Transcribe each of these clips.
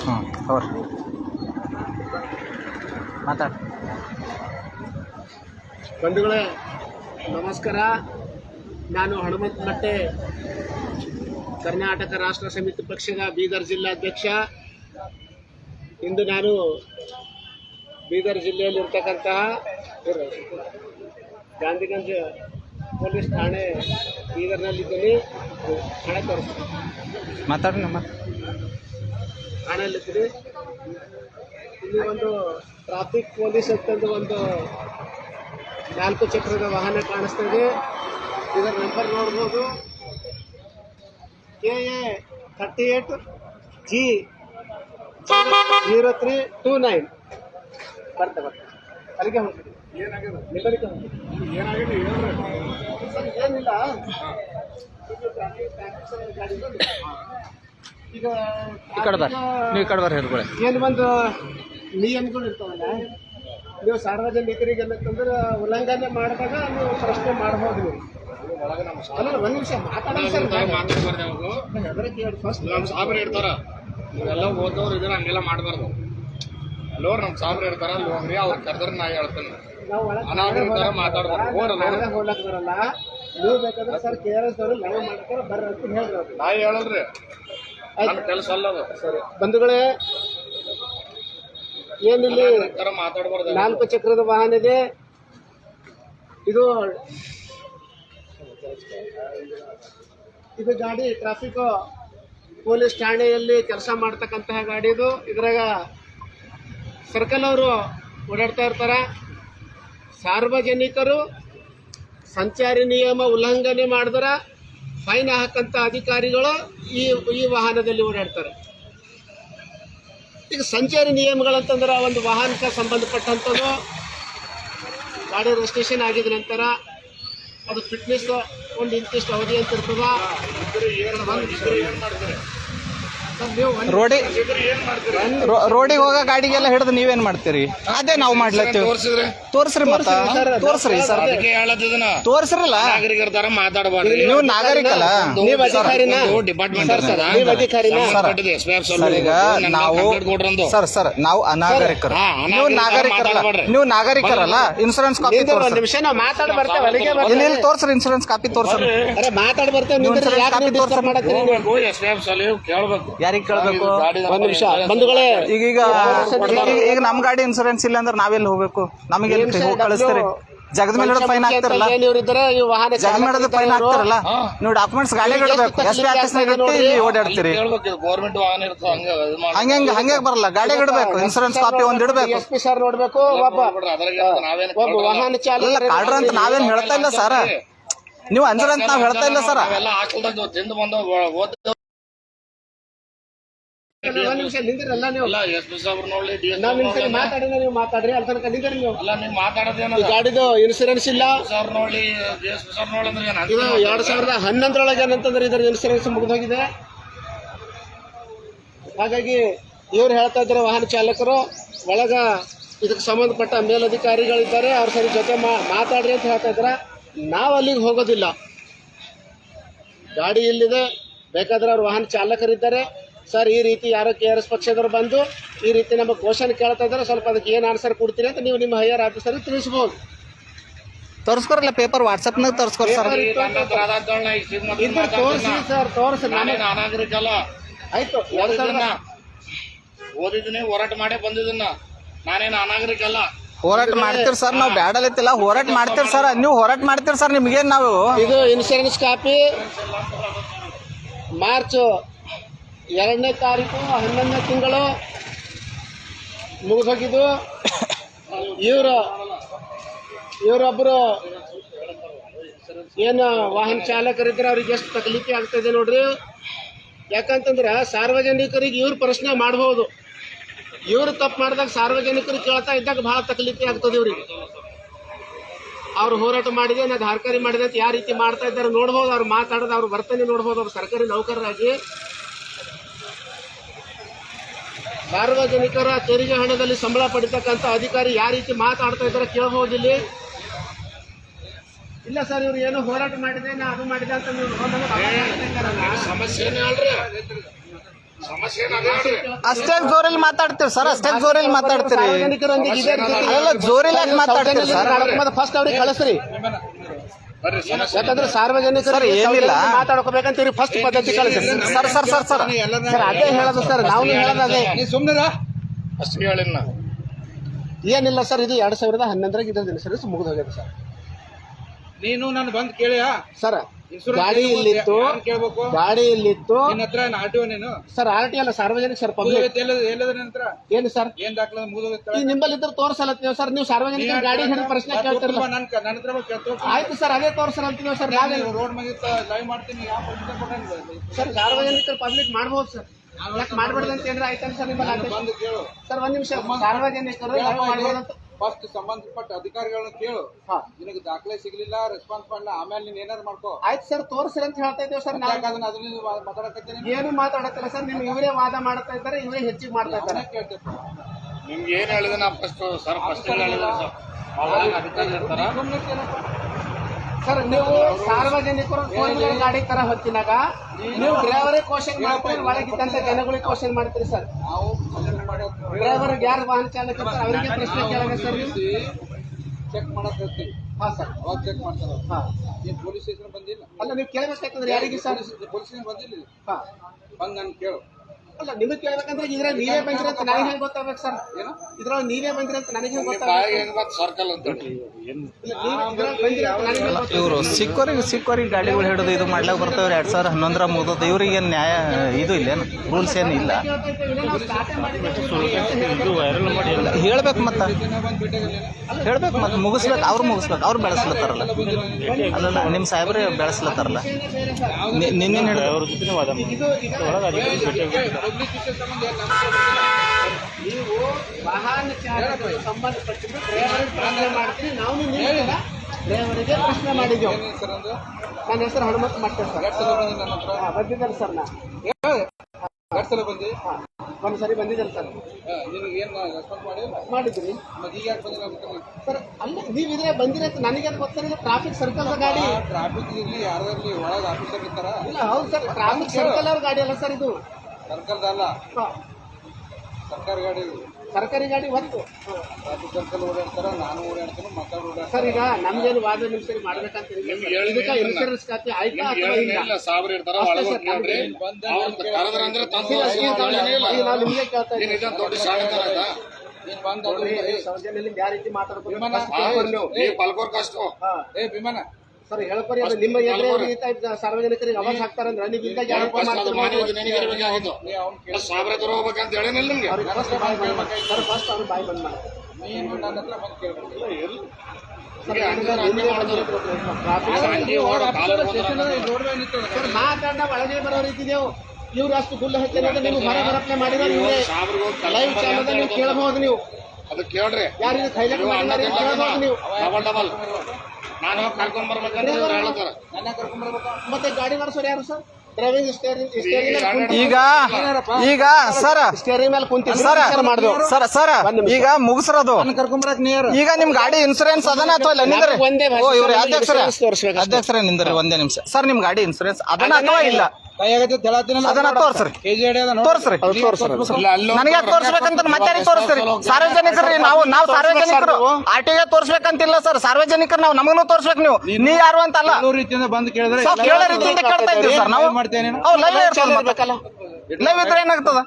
ಹ್ಞೂ ಅವ್ರ ಮಾತಾಡಿ. ಬಂಧುಗಳೇ ನಮಸ್ಕಾರ. ನಾನು ಹನುಮಂತ ಮಟ್ಟೆ ಕರ್ನಾಟಕ ರಾಷ್ಟ್ರ ಸಮಿತಿ ಪಕ್ಷದ ಬೀದರ್ ಜಿಲ್ಲಾಧ್ಯಕ್ಷ ಇಂದು ನಾನು ಬೀದರ್ ಜಿಲ್ಲೆಯಲ್ಲಿರ್ತಕ್ಕಂತಹ ಗಾಂಧಿಗಂಜ್ ಪೊಲೀಸ್ ಠಾಣೆ ಬೀದರ್ನಲ್ಲಿದ್ದೀನಿ. ಹಣ ತೋರಿಸ್ತೀನಿ. ಮಾತಾಡ್ರಿ. ಠಾಣೆಯಲ್ಲಿದ್ದೀನಿ ಇಲ್ಲಿ ಒಂದು ಟ್ರಾಫಿಕ್ ಪೊಲೀಸ್ ಅಂತಂದು ಒಂದು ನಾಲ್ಕು ಚಕ್ರದ ವಾಹನ ಕಾಣಿಸ್ತಾ ಇದೆ. ಇದರ ನಂಬರ್ ನೋಡ್ಬೋದು. K A thirty eight G zero three two nine ಬರ್ತೆ ಬರ್ತೆ. ಅಲ್ಲಿಗೆ ಹೋಗ್ತೀವಿ ಏನಿಲ್ಲ. ಈಗ ಈ ಕಡೆ ಬರ್ರಿ ನೀವು ಈ ಕಡೆ ಬರ್ರಿ ಹಿಡ್ಕೊಳ್ಳಿ ಏನು ಒಂದು ನಿಯಮಗಳು ಇರ್ತಾವಲ್ಲ ನೀವು ಸಾರ್ವಜನಿಕರಿಗೆ ಏನಂತಂದ್ರೆ ಉಲ್ಲಂಘನೆ ಮಾಡಿದಾಗ ನೀವು ಪ್ರಶ್ನೆ ಮಾಡ್ಬೋದು ನೀವು. ಅಲ್ಲ ಒಂದು ನಿಮಿಷ ಮಾತಾಡೋಣ ಸರ್ ಹೇಳಿ ಫಸ್ಟ್ ನಮ್ಮ ಸಾಬ್ರು ಇರ್ತಾರ ನೀವೆಲ್ಲ ಓದೋರು ಇದ್ರೆ ಹಂಗೆಲ್ಲ ಮಾಡಬಾರ್ದು. ಅಲ್ಲೋರ್ ನಮ್ಮ ಸಾಬ್ರು ಇರ್ತಾರ ಅಲ್ಲಿ ಹೋಗ್ರಿ ಅವ್ರು ಕರೆದ್ರೆ ನಾ ಹೇಳ್ತೇನೆ. ನಾವು ಅನಾಗರಿಕರ ಮಾತಾಡ್ಬಾರ್ದು. ಹೋಗ್ರಿ, ಹೋಗ್ರಿ. ಹೋಗ್ಲಕ್ ಬರಲ್ಲ. ನೀವು ಬೇಕಾದ್ರೆ ಸರ್ ಕೆ ಆರ್ ಎಸ್ ಅವರು ಲೈವ್ ಮಾಡ್ತಾರೆ ಬರ್ರಿ ಅಂತ. ನಾ ಹೇಳಲ್ರಿ. ಕೆಲಸ ಅಲ್ಲ ಅದು. ಸರಿ. ಬಂಧುಗಳೇ ಏನಿಲ್ಲಿ ಮಾತಾಡ್ಬಾರ್ದು. ನಾಲ್ಕು ಚಕ್ರದ ವಾಹನ ಇದೆ. ಇದು ಇದು ಗಾಡಿ ಟ್ರಾಫಿಕ್ ಪೊಲೀಸ್ ಠಾಣೆಯಲ್ಲಿ ಕೆಲಸ ಮಾಡ್ತಕ್ಕಂತಹ ಗಾಡಿ ಇದು. ಇದ್ರಾಗ ಸರ್ಕಲ್ ಅವರು ಓಡಾಡ್ತಾ ಇರ್ತಾರ. ಸಾರ್ವಜನಿಕರು ಸಂಚಾರಿ ನಿಯಮ ಉಲ್ಲಂಘನೆ ಮಾಡಿದ್ರೆ. ಫೈನ್ ಹಾಕಂತ ಅಧಿಕಾರಿಗಳು ಈ ಈ ವಾಹನದಲ್ಲಿ ಓಡಾಡ್ತಾರೆ. ಈಗ ಸಂಚಾರಿ ನಿಯಮಗಳಂತಂದ್ರೆ ಒಂದು ವಾಹನಕ್ಕೆ ಸಂಬಂಧಪಟ್ಟಂಥದ್ದು ಗಾಡಿ ರಿಜಿಸ್ಟ್ರೇಷನ್ ಆಗಿದ ನಂತರ ಅದು ಫಿಟ್ನೆಸ್ ಒಂದು ಇಂತಿಷ್ಟು ಅವಧಿ ಅಂತ ಇರ್ತದ ಏನ್ ಮಾಡ್ತೀರಿ ಸರ್ ನೀವು ಒಂದು ರೋಡಿ ರೋಡಿಗೆ ಹೋಗೋ ಗಾಡಿಗೆಲ್ಲ ಹಿಡಿದು ನೀವೇನ್ ಮಾಡ್ತೀರಿ? ಅದೇ ನಾವು ಮಾಡ್ಲತ್ತೀವಿ. ತೋರಿಸ್ರಿ ತೋರ್ಸ್ರಿ ಮತ್ತ. ತೋರ್ಸ್ರಿ ಸರ್ ತೋರ್ಸ್ರಲ್ಲ. ನಾಗರಿಕರ ತರ ಮಾತಾಡಬಾರ್ದು. ನೀವು ನಾಗರಿಕಲ್ಲ. ನೀವು ಅಧಿಕಾರಿನ ಡಿಪಾರ್ಟ್ಮೆಂಟ್ ಇರ್ತದ ನೀವು ಅಧಿಕಾರಿನ ಸರ್ ಈಗ ನಾವು ಸರ್ ಸರ್ ನಾವು ಅನಾಗರಿಕರು. ನೀವು ನಾಗರಿಕರಲ್ಲ. ನೀವು ನಾಗರಿಕರಲ್ಲ. ಇನ್ಸೂರೆನ್ಸ್ ಕಾಪಿ ನಿಂದು ಒಂದು ತೋರ್ಸ್ರಿ ನಿಮಿಷ ನಾವು ಮಾತಾಡಿ ಬರ್ತೇವೆ. ಇಲ್ಲಿ ತೋರ್ಸ್ರಿ ಇನ್ಸೂರೆನ್ಸ್ ಕಾಪಿ ತೋರ್ಸ್ರಿ. ಮಾತಾಡಿ ಬರ್ತೇವೆ ಕಾಪಿ ಕೇಳ್ಬೇಕು. ಯಾರಿಗ್ ಕೇಳಬೇಕು? ಒಂದ್ ನಿಮಿಷ ಬಂಧುಗಳೇ. ಈಗ ಈಗ ಈಗ- ನಮ್ ಗಾಡಿ ಇನ್ಸೂರೆನ್ಸ್ ಇಲ್ಲ ಅಂದ್ರೆ ನಾವೆಲ್ಲಿ ಹೋಗ್ಬೇಕು? ನಮಗೆ ಎಲ್ಲಿ ಹೋಗಿ ಕಳಿಸ್ತೀರಿ? ಜಗದ ಮೇಲೆ ಫೈನ್ ಹಾಕ್ತಾರಲ್ಲ ಏನಿವ್ರು ಇದ್ದಾರೆ ಈ ವಾಹನ ಜಗದ ಮೇಲೆ ಫೈನ್ ಹಾಕ್ತಾರಲ್ಲ ನೀವು ಡಾಕ್ಯುಮೆಂಟ್ಸ್ ಗಾಡಿ ಇಡಬೇಕು. ಎಸ್ ಪಿ ಆಫೀಸ್ನಾಗ ಇಟ್ಟು ಇಲ್ಲಿ ಓಡಾಡ್ತೀರಿ. ಕೇಳ್ಬೇಕು ಗೌರ್ಮೆಂಟ್ ವಾಹನ ಇರ್ತದೆ ಹಂಗ ಇದು ಮಾಡಿ ಹಂಗೆ ಹಂಗೆ ಹಂಗೆ ಬರಲ್ಲ. ಗಾಡಿ ಇಡಬೇಕು ಇನ್ಸೂರೆನ್ಸ್ ಕಾಪಿ ಒಂದ್ ಇಡಬೇಕು. ಎಸ್ ಪಿ ಸರ್ ನೋಡ್ಬೇಕು ಒಬ್ಬ ಅದ್ರಾಗ ನಾವೇನು ಒಬ್ಬ ವಾಹನ ಚಾಲಕ ಕಾಡ್ರ ಅಂತ ನಾವೇನ್ ಹೇಳ್ತಾ ಇಲ್ಲ ಸರ್. ನೀವು ಅಂದ್ರ ಅಂತ ನಾವ್ ಹೇಳ್ತಾ ಇಲ್ಲ ಸರ್. ಎಲ್ಲ ಹಾಸ್ಟೆಲ್ದಾಗ ತಿಂದು ಬಂದು ಓದಿಲ್ಲ ಒಂದ್ ನಿಮಿಷ ನಿಂದಿರಲ್ಲ ನೀವು. ಎಸ್ ಪಿ ಸಾಬ್ರು ನೋಡ್ಲಿ ಡಿ ಎಸ್ ನಾವ್ ನಿಮ್ ಸಲ ಮಾತಾಡಿದ್ರೆ ನೀವು ಮಾತಾಡ್ರಿ ಅಲ್ಲಿ ತನಕ ನಿಂದಿರಿ ನೀವು. ಅಲ್ಲ ಗಾಡಿದು ಇನ್ಸೂರೆನ್ಸ್ ಇಲ್ಲ. ಸರ್ ನೋಡ್ಲಿ ಡಿ ಎಸ್ ಪಿ ಸರ್ ನೋಡಿ ಅಂದ್ರೆ ಏನು ಇದು ಎರಡ್ ಸಾವಿರದ ಹನ್ನೊಂದರೊಳಗೆ ಏನಂತಂದ್ರೆ ಇದ್ರ ಇನ್ಸೂರೆನ್ಸ್ ಮುಗಿದೋಗಿದೆ. ಹಾಗಾಗಿ ಇವ್ರು ಹೇಳ್ತಾ ಇದ್ದಾರೆ ವಾಹನ ಚಾಲಕರು ಒಳಗ ಇದಕ್ಕೆ ಸಂಬಂಧಪಟ್ಟ ಮೇಲಧಿಕಾರಿಗಳಿದ್ದಾರೆ ಅವ್ರ ಸರಿ ಜೊತೆ ಮಾ ಮಾತಾಡ್ರಿ ಅಂತ ಹೇಳ್ತಾ ಇದ್ದಾರೆ ನಾವು ಅಲ್ಲಿಗೆ ಹೋಗೋದಿಲ್ಲ. ಗಾಡಿ ಇಲ್ಲಿದೆ ಬೇಕಾದ್ರೆ ಅವ್ರ ವಾಹನ ಚಾಲಕರಿದ್ದಾರೆ. ಸರ್ ಈ ರೀತಿ ಯಾರೋ ಕೆ ಆರ್ ಎಸ್ ಪಕ್ಷದವ್ರು ಬಂದು ಈ ರೀತಿ ನಮ್ಮ ಕ್ವಶನ್ ಕೇಳ್ತಾ ಇದ್ದಾರೆ. ಸ್ವಲ್ಪ ಅದಕ್ಕೆ ಏನು ಆನ್ಸರ್ ಕೊಡ್ತೀರಿ ಅಂತ ನೀವು ನಿಮ್ಮ ಹೈಯರ್ ಆಫೀಸರ್ಗೆ ತಿಳಿಸ್ಬೋದು. ತೋರಿಸ್ಕೊರಲ್ಲ ಪೇಪರ್ ವಾಟ್ಸಪ್ನಾಗ ತೋರ್ಸ್ಕೊರಿ ಸರ್. ಇದ್ರ ತೋರಿಸಿ ಸರ್ ತೋರಿಸಿ ನಾನು ಅಲ್ಲ ಆಯ್ತು ಎರಡು ಸಾವಿರದ ಓದಿದ್ದೀನಿ ಹೋರಾಟ ಮಾಡೇ ಬಂದಿದ್ದನ್ನ. ನಾನೇನು ಅನಾಗರಿಕ ಅಲ್ಲ ಹೋರಾಟ ಮಾಡ್ತೀರಿ ಸರ್ ನಾವು ಬ್ಯಾಡಲತ್ತಿಲ್ಲ ಹೋರಾಟ ಮಾಡ್ತೀರಿ ಸರ್ ನೀವು ಹೋರಾಟ ಮಾಡ್ತೀರಿ ಸರ್ ನಿಮ್ಗೇನು ನಾವು? ಇದು ಇನ್ಶೂರೆನ್ಸ್ ಕಾಪಿ ಮಾರ್ಚ್ ಎರಡನೇ ತಾರೀಕು, ಹನ್ನೊಂದನೇ ತಿಂಗಳು ಮುಗಿಸೋಗಿದ್ದು ಇವರು ಇವರೊಬ್ಬರು ಏನು ವಾಹನ ಚಾಲಕರಿದ್ರೆ ಅವ್ರಿಗೆ ಎಷ್ಟು ತಕಲೀಫಿ ಆಗ್ತದೆ ನೋಡ್ರಿ. ಯಾಕಂತಂದ್ರೆ ಸಾರ್ವಜನಿಕರಿಗೆ ಇವ್ರು ಪ್ರಶ್ನೆ ಮಾಡ್ಬೋದು. ಇವರು ತಪ್ಪು ಮಾಡಿದಾಗ ಸಾರ್ವಜನಿಕರು ಕೇಳ್ತಾ ಇದ್ದಾಗ ಭಾಳ ತಕಲೀಫಿ ಆಗ್ತದೆ ಇವ್ರಿಗೆ. ಅವ್ರು ಹೋರಾಟ ಮಾಡಿದೆ ನಾ ಧಾರ್ಕಾರಿ ಮಾಡಿದೆ ಯಾವ ರೀತಿ ಮಾಡ್ತಾ ಇದ್ದಾರೆ ನೋಡ್ಬೋದು, ಅವ್ರು ಮಾತಾಡೋದು, ಅವ್ರು ವರ್ತನೆ ನೋಡ್ಬೋದು, ಅವ್ರು ಸರ್ಕಾರಿ ನೌಕರರಾಗಿ ಸಾರ್ವಜನಿಕರ ತೆರಿಗೆ ಹಣದಲ್ಲಿ ಸಂಬಳ ಪಡಿತಕ್ಕಂಥ ಅಧಿಕಾರಿ ಯಾವ ರೀತಿ ಮಾತಾಡ್ತಾ ಇದ್ದಾರೆ ಕೇಳಬಹುದು ಇಲ್ಲಿ ಇಲ್ಲ ಸರ್ ಇವ್ರು ಏನು ಹೋರಾಟ ಮಾಡಿದೆ ನಾ ಅದು ಮಾಡಿದೆ ಅಂತ ನೀವು ಅಷ್ಟೇ ಜೋರಲ್ಲಿ ಮಾತಾಡ್ತೀವಿ ಸರ್ ಅಷ್ಟೇ ಜೋರಲ್ಲಿ ಮಾತಾಡ್ತೀರಿ. ಜೋರಿಲ್ಲ ಮಾತಾಡ್ತೀರಿ ಸರ್? ಫಸ್ಟ್ ಅವ್ರಿಗೆ ಕಳಿಸ್ರಿ. ಯಾಕಂದ್ರೆ ಸಾರ್ವಜನಿಕರು ಸರ್, ಏನಿಲ್ಲ. ಮಾತಾಡ್ಕೋಬೇಕಂತೀರಿ ಫಸ್ಟ್ ಪದ್ಧತಿ ಕಳಿಸಿ. Sir sir sir sir. Sir ಅದೇ ಹೇಳೋದು ಸರ್ ನಾವು ಹೇಳೋದು ಅದೇ. ಅಷ್ಟು ಹೇಳಿನ ಏನಿಲ್ಲ ಸರ್ ಇದು ಎರಡ್ ಸಾವಿರದ ಹನ್ನೊಂದರಾಗ ಇದ್ರ ಸರ್ ಮುಗಿದೋಗ್ಯದ ಸರ್. ನೀನು ನಾನು ಬಂದು ಕೇಳಿಯಾ? ಸರ್ ಗಾಡಿಯಲ್ಲಿತ್ತು ಯಾರ್ ಕೇಳ್ಬೇಕು? ಗಾಡಿ ಇಲ್ಲಿತ್ತು ನಿನ್ನ ಹತ್ರ ಸರ್ ಆರ್ ಟಿ ಅಲ್ಲ ಸಾರ್ವಜನಿಕ ಸರ್ ಪಬ್ಲಿಕ್ ಏನು ಸರ್? ಏನ್ ದಾಖಲೆ? ಮುಗಿದೋಗೈತೆ ಈ ನಿಂಬಲ್ಲಿ ಇದ್ರೆ ತೋರ್ಸಲತ್ತೀವಿ ಸರ್ ನೀವು ಸಾರ್ವಜನಿಕ ಗಾಡಿ ಹಿಡಿದು ಪ್ರಶ್ನೆ ಕೇಳ್ತಿರಲ್ಲ ಆಯ್ತು ಸರ್ ಅದೇ ತೋರ್ಸಲಂತೀವಿ ಸರ್ ರೋಡ್ ಲೈವ್ ಮಾಡ್ತೀನಿ ಸರ್ ಸಾರ್ವಜನಿಕರು ಪಬ್ಲಿಕ್ ಮಾಡ್ಬೋದು ಸರ್. ಅಂತ ಏನಾರ ಆಯ್ತಲ್ಲ ಸರ್ ನಿಮ್ಮಲ್ಲಿ ಸರ್. ಒಂದ್ ನಿಮಿಷ. ಸಾರ್ವಜನಿಕರು ಫಸ್ಟ್ ಸಂಬಂಧಪಟ್ಟ ಅಧಿಕಾರಿಗಳನ್ನ ಕೇಳು ಹಾ. ನಿನಗೆ ದಾಖಲೆ ಸಿಗ್ಲಿಲ್ಲ ರೆಸ್ಪಾನ್ಸ್ ಮಾಡಲ್ಲ ಆಮೇಲೆ ನೀನ್ ಏನಾರು ಮಾಡ್ಕೋ ಆಯ್ತು ಸರ್ ತೋರಿಸ್ರಿ ಅಂತ ಹೇಳ್ತಾ ಇದ್ದೇವೆ ಸರ್ ಅದನ್ನ ಅದನ್ನ ಮಾತಾಡಕತ್ತೀನಿ ಏನು ಮಾತಾಡತ್ತಿಲ್ಲ ಸರ್ ನಿಮ್ಗೆ ಇವರೇ ವಾದ ಮಾಡ್ತಾ ಇದ್ದಾರೆ ಇವರೇ ಹೆಚ್ಚಿಗೆ ಮಾಡ್ತಾ ಇದ್ದಾರೆ ಕೇಳ್ತೇನೆ ನಿಮ್ಗೆ ಏನ್ ಹೇಳಿದೆ ನಾ ಫಸ್ಟ್ ಸರ್ ಫಸ್ಟ್ ಹೇಳಿದ್ರೆ ಸರ್ ಅಧಿಕಾರಿ ಇರ್ತಾರ ಸರ್ ನೀವು ಸಾರ್ವಜನಿಕರು ವೀಲರ್ ಗಾಡಿ ತರ ಹೊತ್ತಿನಾಗ ನೀವು ಡ್ರೈವರೇ ಕ್ವಶನ್ ಮಾಡ್ತೀರಿ ಒಳಗಿದ್ದಂತ ಜನಗಳಿಗೆ ಕ್ವಶನ್ ಮಾಡ್ತೀರಿ ಸರ್. ನಾವು ಡ್ರೈವರ್ ಯಾರು ವಾಹನ ಚಾಲಕ ಅವರಿಗೆ ಪ್ರಶ್ನೆ ಕೇಳಬೇಕು ಸರ್ ನೀವು? ಚೆಕ್ ಮಾಡಕ್ ಹಾ ಸರ್. ಅವಾಗ ಚೆಕ್ ಮಾಡ್ತಾರ ಹಾ. ಏನ್ ಪೊಲೀಸ್ ಸ್ಟೇಷನ್ ಬಂದಿಲ್ಲ. ಅಲ್ಲ ನೀವು ಕೇಳಬೇಕಾಗ್ತದೆ ಯಾರಿಗೆ ಸರ್? ಪೊಲೀಸ್ ಸ್ಟೇಷನ್ ಬಂದಿಲ್ಲ. ಹಾ. ಬಂದ್ ನಾನು ಕೇಳು. ಅಲ್ಲ ನಿಮಗೆ ಕೇಳ್ಬೇಕಂದ್ರೆ ಇದ್ರಾಗ ನೀವೇ ಬಂದಿರ ಅಂತ ನನಗೆ ಹೆಂಗ್ ಗೊತ್ತಾಗ್ಬೇಕು ಸರ್. ಇದ್ರೊಳಗೆ ನೀವೇ ಬಂದಿರ ಅಂತ ನನಗೆ ಹೆಂಗ್ ಬಾಯಿಗೆ ಗೊತ್ತಾಗ್ಬೇಕು ಹೆಂಗ್ ಸರ್ಕಲ್ ಅಂತ ಹೇಳಿ. ಇಲ್ಲ, ನೀವು ಇದ್ರಾಗ ಬಂದಿರ ಅಂತ ನನಗೆ ಹೆಂಗ್ ಗೊತ್ತಾಗ್ಬೇಕು? ಇವರು ಸಿಕ್ಕೋರಿಗೆ ಸಿಕ್ಕೋರಿಗೆ ಗಾಡಿಗಳು ಹಿಡಿದು ಇದು ಮಾಡ್ಲಾಕ ಬರ್ತಾವ್ರಿ ಎರಡ್ ಸಾವಿರ ಹನ್ನೊಂದರ ಮುಗಿದೋದು ಇವ್ರಿಗೆ ಏನು ನ್ಯಾಯ ಇದು ಇಲ್ಲೇನು ರೂಲ್ಸ್ ಏನು ಇಲ್ಲ. ಹೇಳ್ಬೇಕು ಮತ್ತೆ. ಹೇಳ್ಬೇಕು ಮತ್ತೆ. ಮುಗಿಸ್ಬೇಕು ಅವ್ರು ಮುಗಿಸ್ಬೇಕು ಅವ್ರು ಬೆಳೆಸ್ಲತ್ತಾರಲ್ಲ. ಅಲ್ಲಲ್ಲ ನಿಮ್ಮ ಸಾಹೇಬ್ರೆ ಬೆಳೆಸ್ಲತ್ತಾರಲ್ಲ. ನಿನ್ನೇನು ನಿನ್ನೆ ಹಿಡಿದು ಅವ್ರ ಜೊತೆ ವಾದ ಮಾಡಿ ಇದು ಈಗ ನೀವು ವಾಹನ ಚಾಲಕರಿಗೆ ಸಂಬಂಧಪಟ್ಟಿದ್ದು ಡ್ರೈವರ್ ಪ್ರಶ್ನೆ ಮಾಡ್ತೀನಿ. ನಾವು ನಿಮ್ಮಿಂದ ಡ್ರೈವರಿಗೆ ಪ್ರಶ್ನೆ ಮಾಡಿದ್ದೇವೆ. ನನ್ನ ಹೆಸರು ಹನುಮಂತ ಮಟ್ಟೆ ಸರ್. ಎರಡ್ ಸಲ ಬಂದಿ ನನ್ನ ಹತ್ರ. ಬಂದಿದ್ದಾರೆ ಸರ್ ನಾ. ಎರಡ್ ಸಲ ಬಂದಿ? ಒಂದು ಸರಿ ಬಂದಿದ್ದಾರೆ ಸರ್. ನಿಮಗೆ ಏನು ರೆಸ್ಪಾನ್ಸ್ ಮತ್ತೆ ಈಗ ಯಾಕೆ ಬಂದಿಲ್ಲ ಅಂತ ಸರ್ ಅಲ್ಲ ನೀವು ಇದ್ರೆ ಬಂದಿರ ಅಂತ ನನಗೆ ಅದು ಗೊತ್ತಾರೆ ಟ್ರಾಫಿಕ್ ಸರ್ಕಲ್ ಗಾಡಿ. ಟ್ರಾಫಿಕ್ ಇರಲಿ ಯಾರಲ್ಲಿ ಒಳಗೆ ಆಫೀಸರ್ ಇರ್ತಾರ? ಇಲ್ಲ ಹೌದು ಸರ್ ಟ್ರಾಫಿಕ್ ಸರ್ಕಲ್ ಅವ್ರ ಗಾಡಿ ಅಲ್ಲ ಸರ್ ಇದು. ಸರ್ಕಾರ ಗಾಡಿ. ಸರ್ಕಾರಿ ಗಾಡಿ ಹೊತ್ತು ಓಡಾಡ್ತಾರ ನಾನು ಓಡಾಡ್ತೀನಿ ಮಕ್ಕಳು ಓಡಾಡ್ತಾರೆ. ಸರ್ ಈಗ ನಮ್ಗೇನು ವಾದ ನಿಮಿಷ ಮಾಡ್ಬೇಕಂತ ಇನ್ಶೂರೆನ್ಸ್ ಖಾತೆ ಆಯ್ತಾ ಅಥವಾ ಇಲ್ಲ? ಇರ್ತಾರ ಅಂದ್ರೆ ತಂದು ಈಗ ನಾವು ನಿಮ್ಗೆ ಕೇಳ್ತಾ ಏನ್ ಇದ ದೊಡ್ಡ ಶಾಣೆತನ ಆಯ್ತಾ ನೀನ್ ಬಂದ್ ಅದು ಇದ್ದೀವಿ ಸೌಜನ್ಯದಲ್ಲಿ ಯಾವ ರೀತಿ ಮಾತಾಡ್ಬೋದು ವಿಮಾನ first ಕೇಳ್ಕೊಂಡು ನೀವು. ಪಲ್ಕೋರ್ ಕಷ್ಟ. ಏ ವಿಮಾನ ಸರ್ ಹೇಳ್ಕೊರಿ ಅದು ನಿಮ್ಮ ಎದುರೇ ಈ ಸಾರ್ವಜನಿಕರಿಗೆ ಹಾಕ್ತಾರಂದ್ರೆ ನೀವು ಸಾಬ್ರ ನಿಮ್ಗೆ ಸರ್ ಫಸ್ಟ್ ಅವ್ರು ಬಾಯ್ ಬಂದ್ ಮಾಡಿ ನೀನು ನನ್ನ ಹತ್ರ ಬಂದು ಕೇಳ್ಬೇಕು ಸರ್ ನನಗೆ ನಿಮ್ಗೆ ಬಂದಿರೋದು traffic ಹಂಗೆ ಓಡ ಕಾಲು ಸರ್ ಮಾತಾಡ ಒಳಗೆ ಬರೋ ರೀತಿ ನೀವು ಇವ್ರು ಅಷ್ಟು ಗುಲ್ಲ ಹಚ್ಚಿ ನೀವು ಹೊರ ಬರಪ್ಲೆ ಮಾಡಿರೋ ಇವರೇ ಸಾಬ್ರಿಗೆ ಹೋಗಿ ಲೈವ್ ಚಾನಲ್ ನೀವು ಕೇಳಬಹುದು ನೀವು. ಅದು ಕೇಳ್ರಿ. ಯಾರು ಮಾಡಿದ್ದಾರೆ ಕೇಳಬಹುದು ನೀವು. Double double. ನಾನು ಇವ್ರು ಹೇಳ್ತಾರ. ನನ್ನ ಮತ್ತೆ ಗಾಡಿ ನಡೆಸೋರು ಯಾರು ಸರ್? ಡ್ರೈವಿಂಗ್ ಸ್ಟೇರಿಂಗ್ ಸ್ಟೇರಿಂಗ್ ಈಗ ಈಗ ಸರ್ ಸ್ಟೇರಿ ಮೇಲೆ ಕುಂತಿ ಸರ್ ಸರ್ ಸರ್ ಈಗ ಮುಗಿಸ್ರದು. ಕರ್ಕೊಂಬರಕ್ ನೀರು. ಈಗ ನಿಮ್ ಗಾಡಿ ಇನ್ಸೂರೆನ್ಸ್ ಅದನ್ನ ಅಥವಾ ಇಲ್ಲ? ನಿಂದ್ರೆ. ಒಂದೇ ಅಧ್ಯಕ್ಷರ. ಅಧ್ಯಕ್ಷರ ನಿಂದ್ರಿ ಒಂದೇ ನಿಮಿಷ. ಸರ್ ನಿಮ್ ಗಾಡಿ ಇನ್ಸೂರೆನ್ಸ್ ಅದನ್ನ ಅಥವಾ ಇಲ್ಲ. ಅದನ್ನ ತೋರ್ಸ್ರಿ. ಕೆಜಿ ಅಡಿ ಅದ ತೋರ್ಸ್ರಿ. ನನಗೆ ತೋರಿಸ್ಬೇಕಂತ ಮತ್ತೆ ತೋರಿಸ್ರಿ. ಸಾರ್ವಜನಿಕರಿ ನಾವು ನಾವು ಸಾರ್ವಜನಿಕರು. ಆಟಿಗೆ ತೋರ್ಸ್ಬೇಕಂತಿಲ್ಲ ಸರ್. ಸಾರ್ವಜನಿಕರು ನಾವು ನಮಗೂ ತೋರಿಸ್ಬೇಕು ನೀವು. ನೀ ಯಾರು ಅಂತ ಅಲ್ಲ ರೀತಿಯಿಂದ ಬಂದು ಕೇಳಿದ್ರೆ ಕೇಳೋ ರೀತಿಯಿಂದ ಕೇಳ್ತಾ ಇದ್ದೀವಿ ಸರ್ ನಾವು. ಲೈವ್ ಚಾಲು ಲೈವ್ ಇದ್ರೆ ಏನಾಗ್ತದ?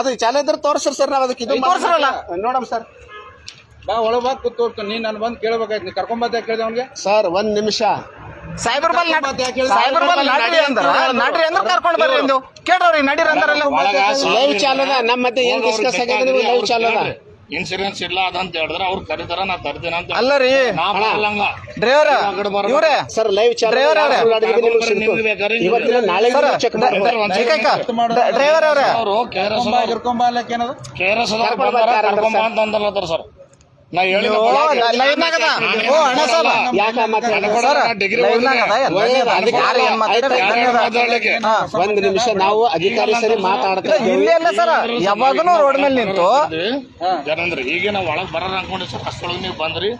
ಅದು ಚಾಲ ಇದ್ರೆ ತೋರಿಸ್ರಿ ಸರ್ ನಾವು ಅದಕ್ಕೆ ಇದು ತೋರ್ಸ್ರಲ್ಲ. ನೋಡಮ್ ಸರ್. ಬಾ ಒಳಗ್ ಬಾ ಕೂತ್ ನೀನು ನೀನ್ ನಾನು ಬಂದು ಕೇಳ್ಬೇಕಾಯ್ತು. ನೀ ಕರ್ಕೊಂಬತ್ತ ಕೇಳಿದೆ ಅವ್ನಿಗೆ? ಸರ್ ಒಂದ್ ನಿಮಿಷ. ಸೈಬರ್ ಬಲ್ ಸೈಬರ್ ಬಲ್ ನಡ್ರಿ ಅಂದ್ರ. ನಡ್ರಿ ಅಂದ್ರ ಕರ್ಕೊಂಡ್ ಬರ್ರಿ ಎಂದು ಕೇಳ್ರಿ ನಡೀರಿ ಅಂದ್ರಲ್ಲ. ಲೈವ್ ಚಾಲದ ನಮ್ಮ ಮತ್ತೆ ಏನ್ ಡಿಸ್ಕಸ್ ಆಗಿದೆ ನೀವು ಲೈವ್ ಚಾಲದ ಇನ್ಶೂರೆನ್ಸ್ ಇಲ್ಲ ಅದಂತ ಹೇಳಿದ್ರೆ ಅವ್ರು ಕರೀತಾರ ನಾ ತರ್ತೀನಿ ಅಂತ ಅಲ್ಲ ರೀ. ಡ್ರೈವರ್ ಇವ್ರೆ. ಸರ್ ಲೈವ್ ಡ್ರೈವರ್ ಇವತ್ತಿನ ನಾಳೆ ಚೆಕ್ ಡ್ರೈವರ್ ಅವ್ರೆ ಅವರು. ಕೆರಸ ಕೆರಸ ಕರ್ಕೊಂಡ್ ಕರ್ಕೊಂಬ ಅಂತ ಅಂದಲ್ಲತ್ತಾರ ಸರ್. ಒಂದ್ ನಿಮಿಷ ನಾವು ಅಧಿಕಾರಿ ಸರಿ ಮಾತಾಡ್ತೇವೆ. ಇಲ್ಲಿ ಅಲ್ಲ ಸರ್ ಯಾವಾಗನು ರೋಡ್ ಮೇಲೆ ನಿಂತು. ಏನಂದ್ರೆ ಈಗ ನಾವು ಒಳಗ್ ಬರೋರ್ ಅನ್ಕೊಂಡಿ ಸರ್ ಅಷ್ಟೊಳಗೆ ನೀವು ಬಂದ್ರಿ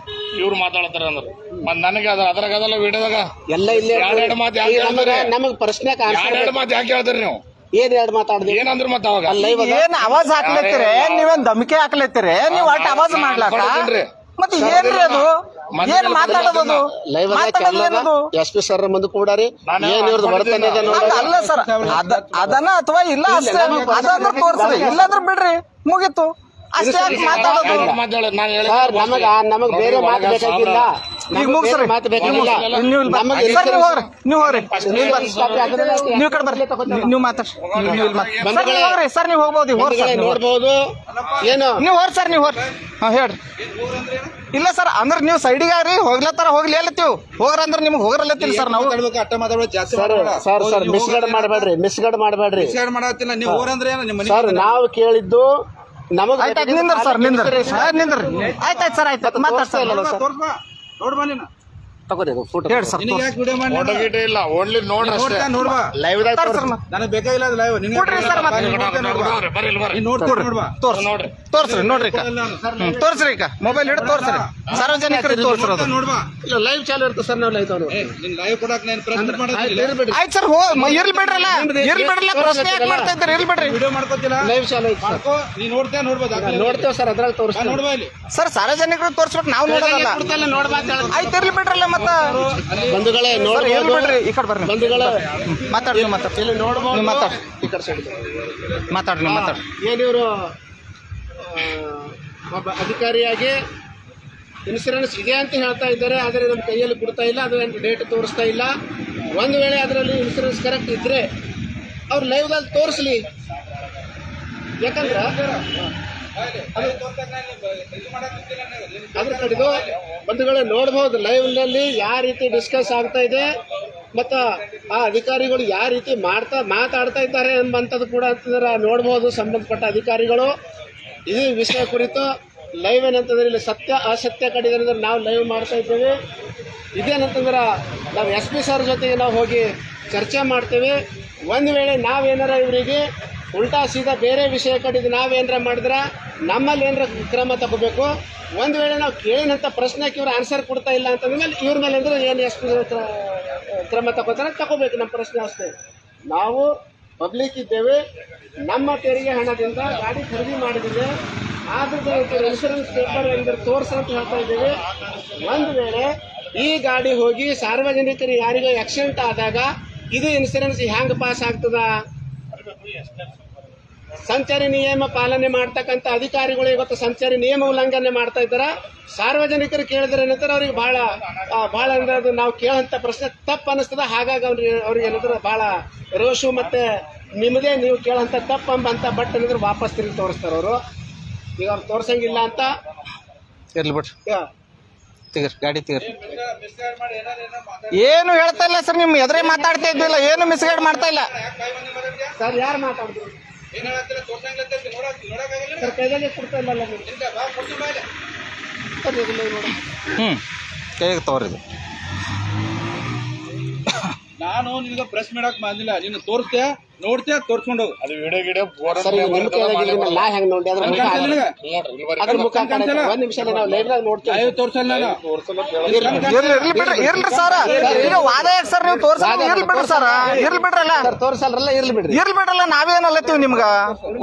ಇವ್ರು ಮಾತಾಡ್ತಾರ ಅಂದ್ರೆ. ಮತ್ ನನಗೆ ಅದ್ರ ಅದ್ರಾಗ ಅದಲ್ಲ ವಿಡಿಯೋದಾಗ ಎಲ್ಲ ಇಲ್ಲೇ ಎರಡೆರಡು ಮಾತು ಯಾಕೆ? ನಮಗ್ ಪ್ರಶ್ನೆ ಎರಡೆರಡು ಮಾತು ಯಾಕೆ ಹೇಳ್ತೀರಿ ನೀವು? ಏನ್ ಎರಡು ಮಾತಾಡ್ದೆ ಏನಂದ್ರು ಮತ್ತೆ ಅವಾಗ ಅಲ್ಲ ಇವಾಗ ಏನ್ ಆವಾಜ್ ಹಾಕ್ಲತ್ತೀರಿ ನೀವೇನ್ ಧಮಕಿ ಹಾಕ್ಲತ್ತೀರಿ ನೀವ್ ಒಟ್ಟು ಆವಾಜ್ ಮಾಡ್ಲಾಕ ಕೊಡ್ತೀನ್ರಿ. ಮತ್ತೆ ಏನ್ರಿ ಅದು ಏನ್ ಮಾತಾಡೋದು ಅದು ಲೈವ್ ಮಾತಾಡೋದು ಎಸ್ ಪಿ ಸರ್ ಮುಂದೆ ಕೂಡಾರಿ ನಾನು ಏನ್ ಇವ್ರದ್ದು ಇದೆ ನೋಡಿ ಅಲ್ಲ ಅಲ್ಲ ಸರ್ ಅದ ಅದನ್ನ ಅಥವಾ ಇಲ್ಲ ಅಷ್ಟೇ ಅದಂದ್ರೆ ತೋರ್ಸ್ರಿ ಇಲ್ಲಾಂದ್ರೆ ಬಿಡ್ರಿ ಮುಗೀತು ಅಷ್ಟೇ ಯಾಕ್ ಮಾತಾಡೋದು ಮಾತಾಡ ನಾನು ಹೇಳಿದ ಸರ್ ನಮಗ ನಮಗ್ ಬೇರೆ ಮಾತು ಬೇಕಾಗಿಲ್ಲ ಈಗ ಮುಗ್ಸ್ರಿ. ಬೇಕಾಗಿಲ್ಲ ನೀವು ಇಲ್ಲಿ ನಮಗೆ ಸರ್ ನೀವು ಹೋಗ್ರಿ. ನೀವು ಹೋಗ್ರಿ. ಕಡೆ ಬರ್ಲಿ ನೀವು ಮಾತಾಡ್ರಿ. ನೀವು ಇಲ್ಲಿ ಮಾತಾಡ್ರಿ. ಸರ್ ನೀವು ಹೋಗ್ರಿ. ಸರ್ ನೀವು ಹೋಗ್ಬೋದು. ಹೋಗ್ರಿ ಸರ್ ಹೋಗ್ರಿ. ಏನು? ನೀವು ಹೋರ್ ಸರ್ ನೀವು ಹೋರಿ ಹಾಂ ಹೇಳ್ರಿ. ಇಲ್ಲ ಸರ್ ಅಂದ್ರೆ ನೀವು ಸೈಡಿಗೆ ರೀ ಹೋಗ್ಲತ್ತಾರ ಹೋಗ್ಲಿ. ಹೇಳತ್ತೀವಿ ಹೋಗ್ರಂದ್ರೆ ನಿಮ್ಗೆ ಹೋಗ್ರಲ್ಲ ಸರ್ ನಾವು. ಮಾತಾಡ್ಬೇಕು ಅಟ್ಟ ಮಾತಾಡೋ ಜಾಸ್ತಿ ಸರ್ ಸರ್ ಸರ್ ಮಿಸ್ಗಡ್ ಮಾಡಬೇಡ್ರಿ ಮಿಸ್ಗಡ್ ಮಾಡಬೇಡ್ರಿ. ಮಾಡತ್ತಿಲ್ಲ. ನೀವು ಏನು? ನಿಮ್ಮ ಸರ್ ನಾವು ಕೇಳಿದ್ದು ನಮಗೆ ಆಯ್ತು ಸರ್ ನಿಂದ್ರಿ ಸರ್ ನಿಂದ್ರಿ. ಆಯ್ತಾಯ್ತು ನಿಂದ್ರಿ. ಆಯ್ತಾಯ್ತು ಆಯ್ತು. ಸರ್ ಆಯ್ತು ಮಾತಾಡ್ ಸರ್? ತೋರ್ಸ್ಬಾ ನೋಡ್ಬಾ ನೀನು. ತಗೋರಿ ಅದು ಫೋಟೋ ಹೇಳಿ ಸರ್ ನಿನಗೆ ಯಾಕೆ ವಿಡಿಯೋ ಮಾಡಿ ಫೋಟೋ ಗೀಟ ಇಲ್ಲ ಓನ್ಲಿ ನೋಡ್ರಿ ಅಷ್ಟೇ ನೋಡ್ತಾ ನೋಡ್ಬಾ. ಲೈವ್ ಸರ್ ಸರ್ ನನಗೆ ಬೇಕಾಗಿಲ್ಲ ಅದು ಲೈವ್ ನಿನಗೆ ಕೊಡ್ರಿ ಸರ್ ಮತ್ತೆ. ನೋಡ್ರಿ ಬರ್ರಿ ಇಲ್ಲಿ ಬರ್ರಿ. ನೀನು ನೋಡ್ಕೊಡ್ರಿ ನೋಡ್ಬಾ. ತೋರ್ಸ್. ನೋಡ್ರಿ. ತೋರ್ಸ್ರಿ ನೋಡ್ರಿ ಹ್ಮ್, ತೋರ್ಸ್ರಿ ಈಗ. ಮೊಬೈಲ್ ಹಿಡಿದು ತೋರ್ಸ್ರಿ ಸಾರ್ವಜನಿಕರಿಗೆ ತೋರ್ಸಿರೋದು ನೋಡ್ಬಾ. ಇಲ್ಲ ಲೈವ್ ಚಾಲು ಇರುತ್ತೆ ಸರ್ ನಾವು ಲೈವ್ ತಗೊಂಡು ಏ ನಿನ್ ಲೈವ್ ಕೊಡಕ್ ನಾನು ಪ್ರಶ್ನೆ ಮಾಡೋದಿಲ್ಲ ಆಯ್ತು ಸರ್ ಹೋ ಮ- ಇರ್ಲಿ ಬಿಡ್ರಲ್ಲ. ಇರ್ಲಿ ಬಿಡ್ರಲ್ಲ ಪ್ರಶ್ನೆ ಯಾಕೆ ಮಾಡ್ತಾ ಇದ್ದೀರಿ? ಇರ್ಲಿ ಬಿಡ್ರಿ. ವಿಡಿಯೋ ಮಾಡ್ಕೊತಿಲ್ಲ ಲೈವ್ ಚಾಲು ಐತೆ ಸರ್ ಮಾಡ್ಕೋ ನೀ ನೋಡ್ತಾ ನೋಡ್ಬೋದು ದಾಖಲೆ ನೋಡ್ತೇವೆ ಸರ್ ಅದ್ರಾಗ ತೋರಿಸ್ತೀವಿ ನೋಡ್ಬಾ ಇಲ್ಲಿ. ಸರ್ ಸಾರ್ವಜನಿಕರಿಗೆ ತೋರ್ಸ್ಬೇಕು ನಾವು ನೋಡೋದಲ್ಲ. ನೋಡ್ಬಾ ಅಂತ ಹೇಳಿ ಆಯ್ತು ಇರ್ಲಿ ಬಿಡ್ರಲ್ಲ ಮತ್ತ ಬಂಧುಗಳೇ ನೋಡ್ರಿ ಈ ಕಡೆ ಬರ್ರಿ. ಬಂಧುಗಳೇ ಮಾತಾಡಿ ನೀವು ಮಾತಾಡ್ರಿ. ಇಲ್ಲಿ ನೋಡ್ಬೋದು. ನೀವು ಮಾತಾಡ್ರಿ. ಈ ಕಡೆ ಸೈಡ್. ನೀವು ಇವರು ಒಬ್ಬ ಅಧಿಕಾರಿಯಾಗಿ ಇನ್ಶೂರೆನ್ಸ್ ಇದೆ ಅಂತ ಹೇಳ್ತಾ ಇದ್ದಾರೆ ಆದರೆ ನಮ್ಮ ಕೈಯಲ್ಲಿ ಕೊಡ್ತಾ ಇಲ್ಲ ಅದು ಡೇಟ್ ತೋರಿಸ್ತಾ ಇಲ್ಲ. ಒಂದು ವೇಳೆ ಅದರಲ್ಲಿ ಇನ್ಶೂರೆನ್ಸ್ ಕರೆಕ್ಟ್ ಇದ್ದರೆ ಅವ್ರು ಲೈವ್ದಲ್ಲಿ ತೋರಿಸ್ಲಿ. ಯಾಕಂದ್ರೆ ಅದ್ರ ಕಡೆದು ಬಂಧುಗಳೇ ನೋಡ್ಬೋದು ಲೈವ್ನಲ್ಲಿ ಯಾವ ರೀತಿ ಡಿಸ್ಕಸ್ ಆಗ್ತಾ ಇದೆ, ಮತ್ತು ಆ ಅಧಿಕಾರಿಗಳು ಯಾವ ರೀತಿ ಮಾಡ್ತಾ, ಮಾತಾಡ್ತಾ ಇದ್ದಾರೆ ಎಂಬಂಥದ್ದು ಕೂಡ ನೋಡ್ಬೋದು ಸಂಬಂಧಪಟ್ಟ ಅಧಿಕಾರಿಗಳು. ಇದು ವಿಷಯ ಕುರಿತು ಲೈವ್ ಏನಂತಂದ್ರೆ ಇಲ್ಲಿ ಸತ್ಯ, ಅಸತ್ಯ ಕಡಿದ್ರೆ ನಾವು ಲೈವ್ ಮಾಡ್ತಾ ಇದ್ದೇವೆ. ಇದೇನಂತಂದ್ರೆ ನಾವು ಎಸ್ ಪಿ ಸರ್ ಜೊತೆಗೆ ನಾವು ಹೋಗಿ ಚರ್ಚೆ ಮಾಡ್ತೇವೆ. ಒಂದು ವೇಳೆ ನಾವೇನಾರ ಇವರಿಗೆ ಉಲ್ಟಾ ಸೀದಾ ಬೇರೆ ವಿಷಯ ಕಡಿದು ನಾವೇನಾರ ಮಾಡಿದ್ರೆ? ನಮ್ಮಲ್ಲಿ ಏನಾರ ಕ್ರಮ ತಗೋಬೇಕು? ಒಂದು ವೇಳೆ ನಾವು ಕೇಳಿನಂಥ ಪ್ರಶ್ನೆಗೆ ಇವ್ರು ಆನ್ಸರ್ ಕೊಡ್ತಾ ಇಲ್ಲ ಅಂತಂದ್ಮೇಲೆ ಇವ್ರ ಮೇಲೆ ಅಂದರೆ ಏನು ಎಷ್ಟು ಕ್ರಮ ತಗೋತಾರೆ ತಗೋಬೇಕು ನಮ್ಮ ಪ್ರಶ್ನೆ ಅಷ್ಟೇ. ನಾವು ಪಬ್ಲಿಕ್ ಇದ್ದೇವೆ, ನಮ್ಮ ತೆರಿಗೆ ಹಣದಿಂದ ಗಾಡಿ ಖರೀದಿ ಮಾಡಿದ್ದೇವೆ ಆದ್ರದ್ದು ಇನ್ಶೂರೆನ್ಸ್ ಪೇಪರ್ ಅಂದ್ರೆ ತೋರ್ಸು ಅಂತ ಹೇಳ್ತಾ ಇದ್ದೇವೆ. ಒಂದು ವೇಳೆ ಈ ಗಾಡಿ ಹೋಗಿ ಸಾರ್ವಜನಿಕರಿಗೆ ಯಾರಿಗೂ ಆಕ್ಸಿಡೆಂಟ್ ಆದಾಗ ಇದು ಇನ್ಸೂರೆನ್ಸ್ ಹ್ಯಾಂಗ್ ಪಾಸ್ ಆಗ್ತದ? ಸಂಚಾರಿ ನಿಯಮ ಪಾಲನೆ ಮಾಡ್ತಕ್ಕಂಥ ಅಧಿಕಾರಿಗಳು ಇವತ್ತು ಸಂಚಾರಿ ನಿಯಮ ಉಲ್ಲಂಘನೆ ಮಾಡ್ತಾ ಇದ್ದಾರೆ? ಸಾರ್ವಜನಿಕರು ಕೇಳಿದ್ರೆ ಏನಂತಾರೆ ಅವ್ರಿಗೆ ಬಹಳ ಆ, ಬಹಳ ಅಂದ್ರೆ ಅದು ನಾವು ಕೇಳೋಂಥ ಪ್ರಶ್ನೆ ತಪ್ಪು ಅನಿಸ್ತದ ಹಾಗಾಗಿ ಅವ್ರಿಗೆ ಅವ್ರಿಗೆ ಏನಂದ್ರೆ ಬಹಳ ರೋಷು ಮತ್ತೆ ನಿಮ್ಮದೇ ನೀವು ಕೇಳೋಂಥ ತಪ್ಪು ಅಂಬಂತ ಬಟ್ ಏನಂದ್ರೆ ವಾಪಸ್ ತಿರುಗಿ ತೋರಿಸ್ತಾರೆ ಅವರು. ಈಗ ಅವ್ರು ತೋರ್ಸಂಗಿಲ್ಲ ಅಂತ? ಇರ್ಲಿ ಬಿಡ್ರಿ. ಯಾ- ತೆಗೀರಿ ಗಾಡಿ ತಿರ್ ಏನು ಹೇಳ್ತಾ ಇಲ್ಲ ಸರ್ ನಿಮ್ಮ ಎದುರೇ ಮಾತಾಡ್ತಾ ಇದ್ದಿಲ್ಲ ಏನು ಮಿಸ್ಗೈಡ್ ಮಾಡ್ತಾ ಇಲ್ಲ. ಸರ್ ಯಾರು ಮಾತಾಡಿದ್ರು ಸರ್ ಕೈದಲ್ಲೇ ಕೊಡ್ತಾ ಇಲ್ಲ ಅಲ್ಲ ನೀವು. ಸರ್, ಇದನ್ನ ನೋಡಿ. ಹ್ಞೂ ಕೈಗೆ ತಗೋರಿ ಇದು ನಾನು ನಿನಗೆ ಪ್ರೆಸ್ ಮಾಡಕ್ ಬಂದಿಲ್ಲ. ನೀನು ತೋರಿಸ್ತೆ ನೋಡ್ತೆ ತೋರ್ಸ್ಕೊಂಡು ಹೋಗು. ಅದು ವಿಡಿಯೋ ಗಿಡ ಸರ್ ಈಗ ನಾ ಹೆಂಗ್ ನೋಡಿ ಅದ್ರ ಮುಖ ಅದ್ರ ಮುಖ ಕಾಣುತ್ತೆ. ಒಂದ್ ನಿಮಿಷ ನಾವು ಲೈವ್ ನೋಡ್ತೀವಿ. ಲೈವ್ ತೋರ್ಸಲ್ಲ ನಾನು. ಇರ್ಲಿ ಇರ್ಲಿ ಬಿಡ್ರಿ. ಇರ್ಲಿ ಸರ್. ಈಗ ವಾದ ಯಾಕೆ ಸರ್ ನೀವು ತೋರ್ಸ ಇರ್ಲಿ ಬಿಡ್ರಿ ಸರ್. ಇರ್ಲಿ ಬಿಡ್ರಲ್ಲ. ಸರ್ ತೋರ್ಸಲ್ರಲ್ಲ ಇರ್ಲಿ ಬಿಡ್ರಿ. ಇರ್ಲಿ ಬಿಡ್ರಲ್ಲ ನಾವೇನ್ ಅಲ್ಲತ್ತೀವಿ ನಿಮ್ಗ?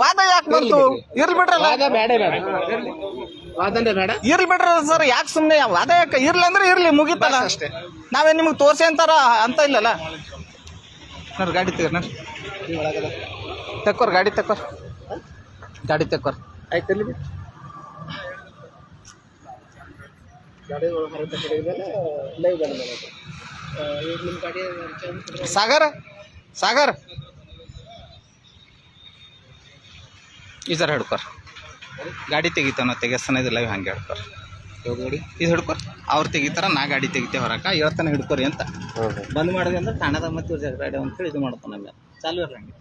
ವಾದ ಯಾಕೆ ಬಂತು? ಇರ್ಲಿ ಬಿಡ್ರಲ್ಲ. ವಾದ ಬೇಡ ಬೇಡ. ವಾದನೆ ಬೇಡ. ಇರ್ಲಿ ಬಿಡ್ರಿ ಸರ್ ಯಾಕೆ ಸುಮ್ಮನೆ ವಾದ ಯಾಕೆ ಇರ್ಲಿ ಅಂದ್ರೆ ಇರ್ಲಿ ಮುಗಿತಲ್ಲ. ಅಷ್ಟೇ. ನಾವೇ ನಿಮ್ಗೆ ತೋರ್ಸಿ ಅಂತಾರ ಅಂತ ಇಲ್ಲಲ್ಲ? ಸರ್ ಗಾಡಿ ತೆಗ್ರಿ ನೋಡ್ರಿ ತಕ್ಕೋರ್ ಗಾಡಿ ತಕ್ಕೋರ್. ಗಾಡಿ ತಕ್ಕೋರ್. ಆಯ್ತು. ಸಾಗರ್ ಸಾಗರ್. ಈ ಸರ್ ಹಿಡ್ಕೊರ್. ಗಾಡಿ ತೆಗಿತಾನ ತೆಗೆಸ್ತಾನ ಇದಿಲ್ಲ ಇವ್ ಹಂಗೆ ಹಿಡ್ಕೊರ್ ಗಾಡಿ? ಇದು ಹಿಡ್ಕೋ ಅವ್ರು ತೆಗಿತಾರ ನಾ ಗಾಡಿ ತೆಗಿತೆ ಹೊರಕ ಹೇಳ್ತಾನೆ ಹಿಡ್ಕೊರಿ ಅಂತ. ಬಂದ್ ಮಾಡಿದೆ ಅಂದ್ರೆ ತಾಣದ ಮತ್ತೆ ಇವ್ರ ಗಾಡಿ ಅಂತೇಳಿ ಇದು ಮಾಡ್ತಾನೆ ಮೇಲೆ ಚಾಲು ಇರಂಗೆ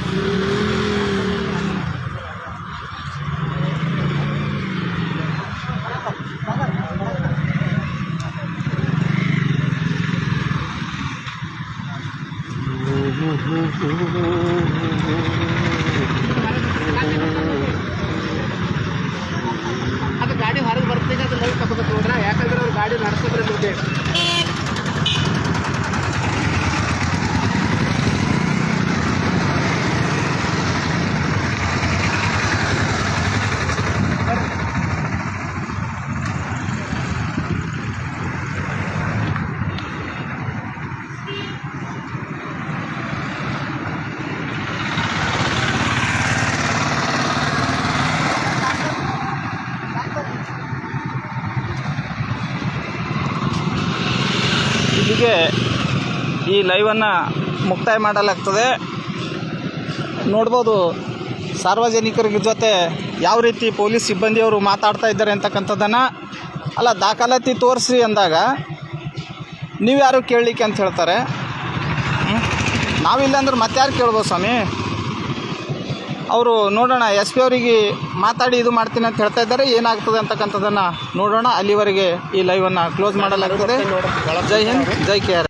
ಹ್ಮ್ ಈ ಲೈವನ್ನು ಮುಕ್ತಾಯ ಮಾಡಲಾಗ್ತದೆ. ನೋಡ್ಬೋದು ಸಾರ್ವಜನಿಕರ ಜೊತೆ ಯಾವ ರೀತಿ ಪೊಲೀಸ್ ಸಿಬ್ಬಂದಿಯವರು ಮಾತಾಡ್ತಾ ಇದ್ದಾರೆ ಅಂತಕ್ಕಂಥದ್ದನ್ನು ಅಲ್ಲ, ದಾಖಲಾತಿ ತೋರಿಸಿ ಅಂದಾಗ ನೀವು ಯಾರು ಕೇಳಲಿಕ್ಕೆ ಅಂತ ಹೇಳ್ತಾರೆ? ನಾವಿಲ್ಲ ಅಂದ್ರೆ ಮತ್ತೆ ಯಾರು ಕೇಳ್ಬೋದು ಸ್ವಾಮಿ? ಅವರು ನೋಡೋಣ ಎಸ್ ಪಿ ಅವರಿಗೆ ಮಾತಾಡಿ ಇದು ಮಾಡ್ತೀನಿ ಅಂತ ಹೇಳ್ತಾ ಇದ್ದಾರೆ. ಏನಾಗ್ತದೆ ಅಂತಕ್ಕಂಥದ್ದನ್ನು ನೋಡೋಣ. ಅಲ್ಲಿವರೆಗೆ ಈ ಲೈವನ್ನು ಕ್ಲೋಸ್ ಮಾಡಲಾಗ್ತದೆ. ಜೈ ಹಿಂದ್ ಜೈ ಕೆ ಆರ್